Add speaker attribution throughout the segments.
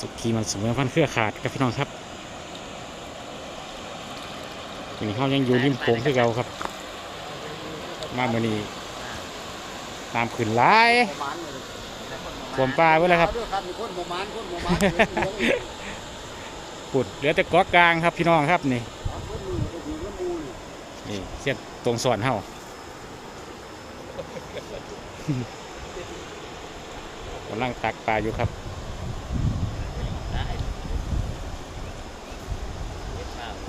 Speaker 1: สุขีมันเสมอพันเครือขาดครับพี่น้องครับวันนี้เขายังอยู่ริมโขงคือเราครับ มาเมื่อนี้ตามขึ้นหลายผมปลาไว้แล้วครับ
Speaker 2: ครับมีคนโมมานคนโมมาน
Speaker 1: ปุดเหลือแต่กาะกลางครับพี่น้องครับนี่
Speaker 2: นี่
Speaker 1: เสียดตรงสอนเฮากำลังตักปลาอยู่ครับ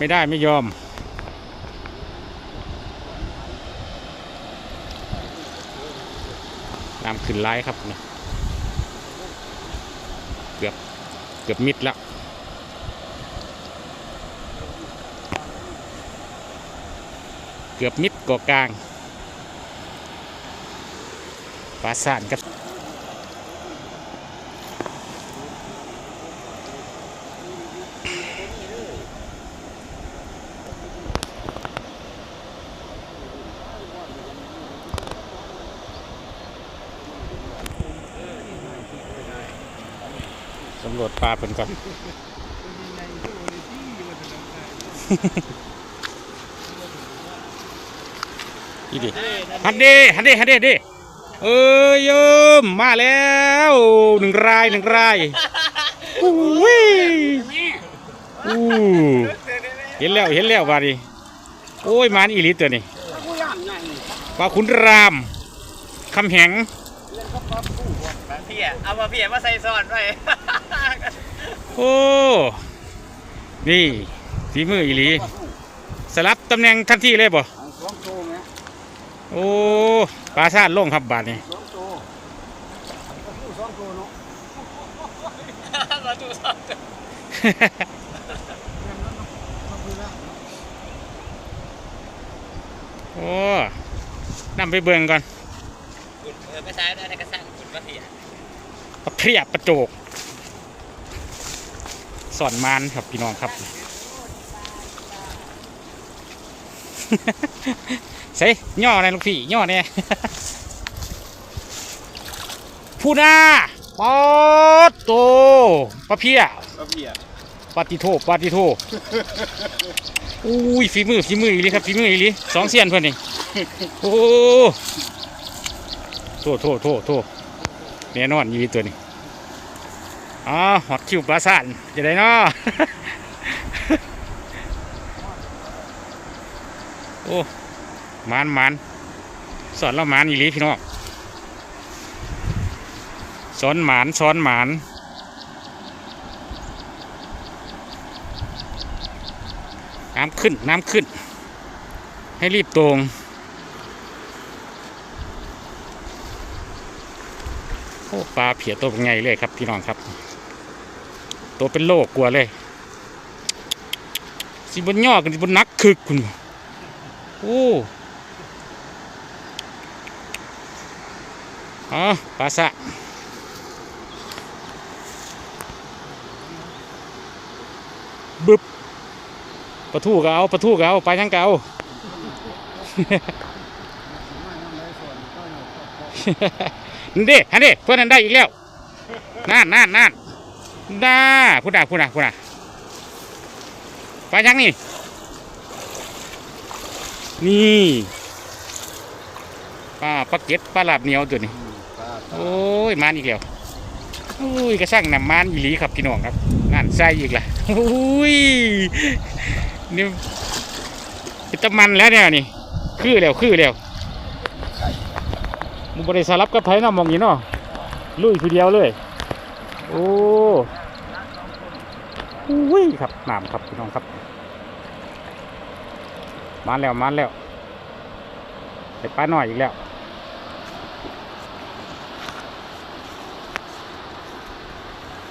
Speaker 1: ไม่ได้ไม่ยอม น้ำขึ้นไล่ครับเกือบเกือบมิดแล้วเกือบมิดเกาะกลางปราสาทครับ สำรวจปลาเป็นก่อนนี่ดิฮันเดฮันเดฮันเดดิเอ้ยเยิมมาแล้วหนึ่งรายหนึ่งรายอู้วิอู้เห็นแล้วเห็นแล้วบาดิโอ้ยมานอีหลิตัวนี่
Speaker 2: ถ้ากูย่างไง
Speaker 1: ปลาขุนรามคำแหง
Speaker 2: เล่นกับปลาผู้บ่
Speaker 3: บางทีอะเอามาเพียมาใส่ซ้อนไว้
Speaker 1: โอ้ นี่ฝีมืออีหลี
Speaker 2: ปลาผู้
Speaker 1: สลับตำแหน่งทันทีเลยบ่
Speaker 2: อันสองโตไหม
Speaker 1: โอ้ปลาชาติลงครับบาดนี้
Speaker 2: สองโตปลาผู้สองโตเนาะ
Speaker 3: มาดูซ้อน
Speaker 2: เล่นแล้วก็ปลาผู้ละ
Speaker 1: โอ้นำไปเบิ่งก่อน
Speaker 3: กุดเออไม่ใช่ได้ในกระสังกุดมาเพีย
Speaker 1: ปลาเพรียบประโจก สอนมานครับพี่น้องครับใส่ย่ออะไรลูกพี่ย่อเนี่ยพูน่าปอดโตปลาเพีย
Speaker 2: ปลาเพีย
Speaker 1: ปาติโทปาติโทอุ้ยฝีมือฝีมืออีหลีครับฝีมืออีหลีสองเสียนเพื่อนนี่โอ้โทษโทษโทษโทษแน่นอนยีตัวนี้ อ๋อหอดคิวปลาสานจะได้เนาะโอ้มานมานสอนเรามานอีลีพี่น้องสอนหมานสอนหมานน้ำขึ้นน้ำขึ้น ให้รีบตรงโอ้ปลาเพียตัวเป็นไงเลยครับพี่น้องครับ ตัวเป็นโลกกลัวเลย สิบนย่อกันสิบนนักคึกคุณโอ้อ๋อปลาสะบึบปลาทูก็เอาปลาทูก็เอาไปลายังก็เอา
Speaker 2: ไม่ทำไรส่วนก็อยู่ก็
Speaker 1: นั่นเด้ฮันเด้เพื่อนนั้นได้อีกแล้วนั่นนั่นนั่น ได้พูดด่าพูดด่าพูดด่าไปยังนี่ นี่ปลาปลาเก็ดปลาลาบเหนียวตัวนี้
Speaker 2: ปลา
Speaker 1: โอ้ยมานอีกแล้วโอ้ยกระช่างนำมานอีหลีครับพี่น้องครับนั่นใส่อีกละโอ้ยนี่เป็นตะมันแล้วเนี่ยนี่คือแล้วคือแล้วมึงบริสลับกับไผเนาะมองนี้เนาะลุยคือเดียวเลย โอ้ อุ้ยครับน้ำครับพี่น้องครับ มาแล้วมาแล้วไปป้าหน่อยอีกแล้ว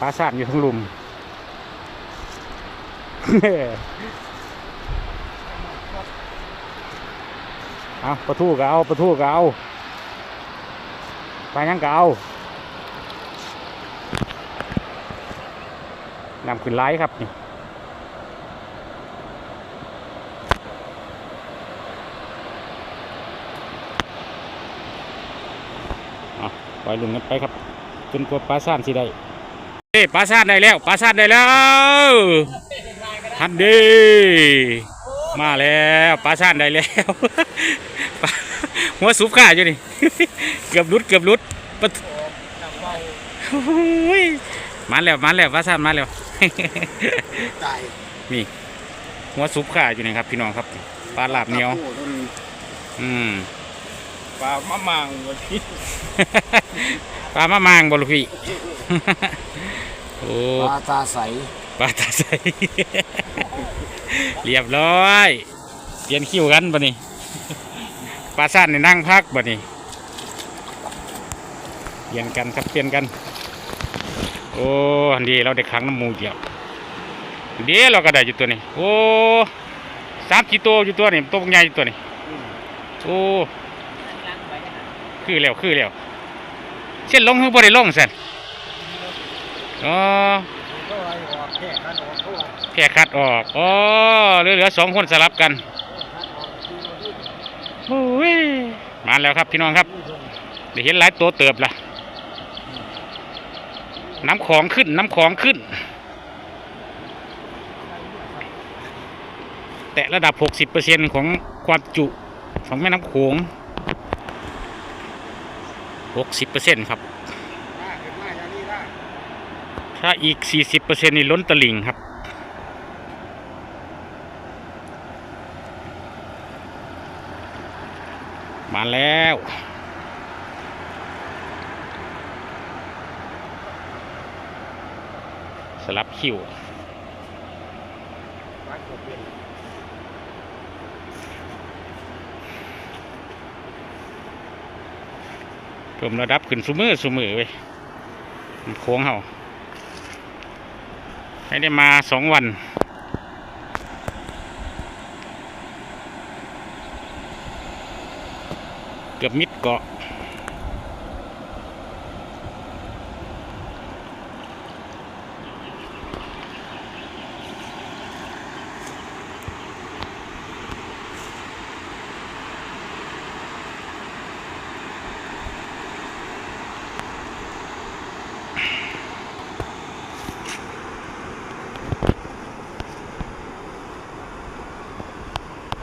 Speaker 1: ปลาสานอยู่ทั้งลุมเอาปลาทูก็เอาปลาทูก็เอาปลายังก็เอา นำขึ้นไล่ครับนี่ปล่อยลุงกันไปครับ จนกว่าปลาสานสิได้เอ้ปลาซาดได้แล้วปลาซาดได้แล้วฮันดีมาแล้วปลาซาดได้แล้วหัวสุบขาอยู่นี่เกือบหลุดเกือบหลุดมาแล้วมาแล้วปลาซาดมาแล้ว
Speaker 2: ไก่
Speaker 1: นี่หัวสุบขาอยู่นี่ครับ พี่น้องครับปลาหลาบเหนียว
Speaker 2: โอ้ต้น
Speaker 1: อืม
Speaker 2: ปลามะมังวันนี้
Speaker 1: ปลามะมางบลูกพี่โอ้
Speaker 2: ปลาตาใส
Speaker 1: ปลาตาใสเรียบร้อยเปลี่ยนคิวกันบ่นี่ปลาสั้นนี่นั่งพักบ่นี่เปลี่ยนกันครับเปลี่ยนกันโอ้อันดีเราได้ครั้งน้ำมูเดียวอันดีเราก็ได้อยู่ตัวนี้ โอ้สามกี่ตัวอยู่ตัวนี่ตัวใหญ่อยู่ตัวนี้โอ้คือแล้วคือแล้วเช่นลงคือบ่ได้ลงสันอ๋อ
Speaker 2: ก็อะไรออกแค่กันออกทั่ว
Speaker 1: แค่คัดออกอ๋อเหลือเหลือสองคนสลับกันโอ้ยมาแล้วครับพี่น้องครับได้เห็นหลายตัวเติบละ น้ำของขึ้นน้ำของขึ้น แต่ระดับ 60%ของความจุของแม่น้ำโขง 60%ครับ
Speaker 2: มาเห็นมาอย่างนี้ได้
Speaker 1: ถ้าอีก 40%นี่ล้นตลิ่งครับมาแล้ว สลับคิว
Speaker 2: เพิ่
Speaker 1: มระดับขึ้นสุมือสุมือเว้ยโค้งเฮาให้ได้มาสองวันเกือบมิดเกาะ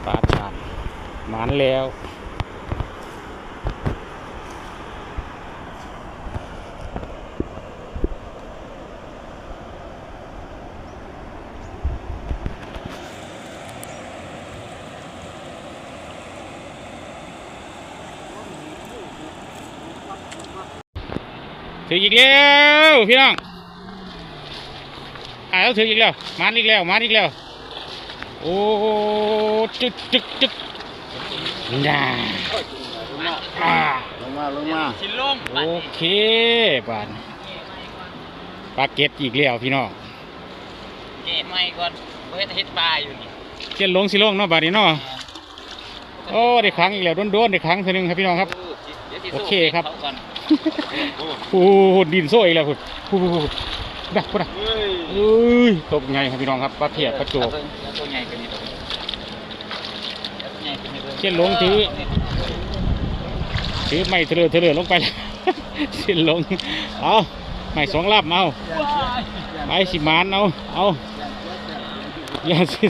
Speaker 1: ปลาฉาบห มานแล้วถึงอีกแล้วพี่น้องอ่าแล้วถึงอีกแล้วมานอีกแล้วมานอีกแล้วโอ้จึกจึกจึก น่าอ่า
Speaker 2: ลงมาลงมา
Speaker 3: ชิ้นลม
Speaker 1: โอเคบานปลาเก็ตอีกแล้วพี่น้อง
Speaker 3: เกะไม่ก่อนเฮ้ยเฮ็ดปลาอยู่นี่
Speaker 1: เชียนลงสิลงเนาะบาดนี้เนาะโอ้ได้ครั้งอีกแล้วโดนๆได้ครั้งเท่านึงครับพี่น้องครับ
Speaker 3: ดี๋ยวสิ
Speaker 1: โอเคครับ
Speaker 3: เขาก่อน
Speaker 1: โอ้โหดินโซ่อีกแล้วคุณโอ้โหดักปะดัก
Speaker 2: เฮ้ย
Speaker 1: เอ้ยตกไงครับพี่น้องครับปลาเพียกปลาโจก
Speaker 3: ตัวใหญ่นี้บิ่
Speaker 1: เชี่ยลงถือ ถือไม่เถลอเถลอลงไปแล้วเชียนลงเอาไม่สองลาบเอาไปสิมานเอาเอาอย่าสิ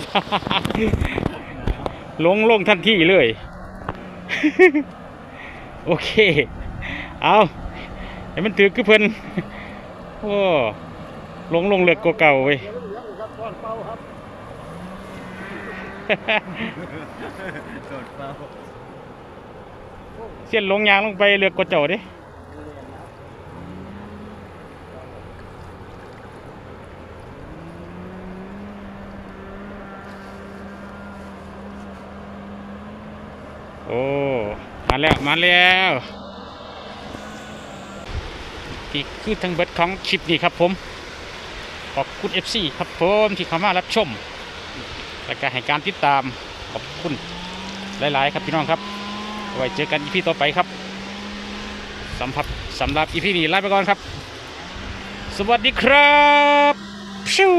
Speaker 1: ลงลงทันทีเลย โอเค เอาให้มันถือคือเพิ่นโอ้ลงลงเลือกกว่าเก่าเว้ย
Speaker 2: โดดเป้า
Speaker 1: เส้นลงยางลงไปเลือกกว่าเจ้าด้โอ้ มาแล้ว มาแล้วที่คือทั้งเบิดของคลิปนี้ครับผม ขอบคุณ FC ครับผม ที่เข้ามารับชม และก็ให้การติดตามขอบคุณหลาย ๆ ครับพี่น้องครับ ไว้เจอกันอีพีต่อไปครับสำหรับสำหรับอีพีนี้ลาไปก่อนครับ สวัสดีครับ ชิว